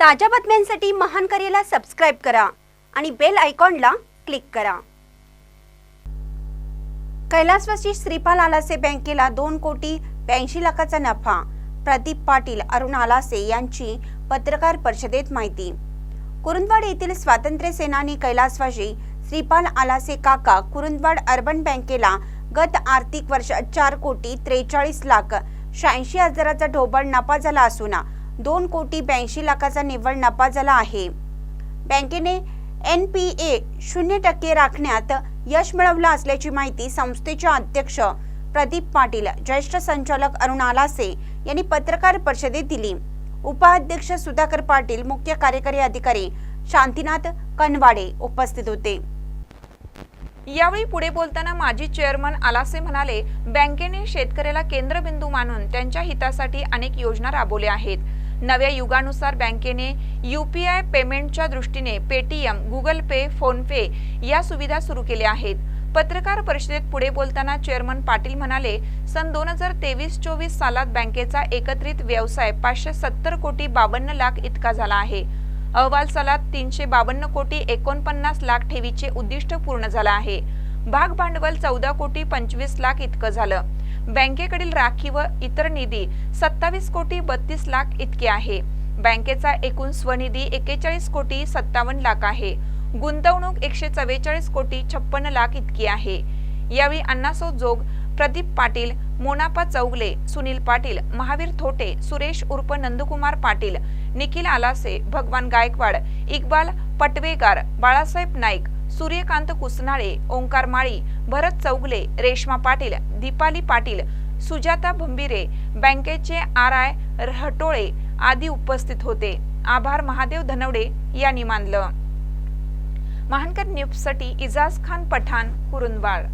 ताज्या बातम्यांसाठी महान करेला सबस्क्राईब करा आणि बेल आयकॉनला क्लिक करा. कैलासवासी श्रीपाल आलासे बँकेला दोन कोटी ब्याऐंशी लाखाचा नफा. प्रदीप पाटील अरुण आलासे यांची पत्रकार परिषदेत माहिती. कुरुंदवाड येथील स्वातंत्र्य सेनानी कैलासवासी श्रीपाल आलासे काका कुरुंदवाड अर्बन बँकेला गत आर्थिक वर्षात चार कोटी त्रेचाळीस लाख शहाऐंशी हजाराचा ढोबळ नफा झाला असून दोन कोटी ब्याऐंशी लाखाचा निव्वळ नफा झाला आहे. बँकेने एन पी ए शून्य टक्के राखण्यात यश मिळवलं असल्याची माहिती संस्थेचे अध्यक्ष प्रदीप पाटील ज्येष्ठ संचालक अरुण आलासे यांनी पत्रकार परिषदेत दिली. उपाध्यक्ष सुधाकर पाटील मुख्य कार्यकारी अधिकारी शांतीनाथ कनवाडे उपस्थित होते. यावेळी पुढे बोलताना माजी चेअरमन आलासे म्हणाले बँकेने शेतकऱ्याला केंद्रबिंदू मानून त्यांच्या हितासाठी अनेक योजना राबवल्या आहेत. नव्या युगानुसार बँकेने यूपीआय पेमेंटच्या दृष्टीने पेटीएम गुगल पे फोनपे या सुविधा सुरू केल्या आहेत. पत्रकार परिषदेत पुढे बोलताना चेअरमन पाटील म्हणाले सन दोन हजार तेवीस चोवीस सालात बँकेचा एकत्रित व्यवसाय पाचशे सत्तर कोटी बावन्न लाख इतका झाला आहे. अहवाल सालात तीनशे बावन्न कोटी एकोणपन्नास लाख ठेवीचे उद्दिष्ट पूर्ण झालं आहे. भाग भांडवल चौदा कोटी पंचवीस लाख इतकं झालं. बँकेकडील राखी व इतर निधी सत्तावीस कोटी बत्तीस लाख इतके आहे. बँकेचा एकूण स्वनिधी एकेचाळीस कोटी सत्तावन्न लाख आहे. गुंतवणूक एकशे चव्वेचाळीस कोटी छप्पन्न लाख इतकी आहे. यावेळी अण्णासो जोग प्रदीप पाटील मोनापा चौगले सुनील पाटील महावीर थोटे सुरेश उर्फ नंदकुमार पाटील निखिल आलासे भगवान गायकवाड इक्बाल पटवेगार बाळासाहेब नाईक सूर्यकांत कुसनाळे ओंकार माळी भरत चौगले रेश्मा पाटील दीपाली पाटील सुजाता भंबिरे बँकेचे आर आय रहटोळे आदी उपस्थित होते. आभार महादेव धनवडे यांनी मानलं. महानकर न्यूजसाठी इजाज खान पठाण कुरुंदवाड.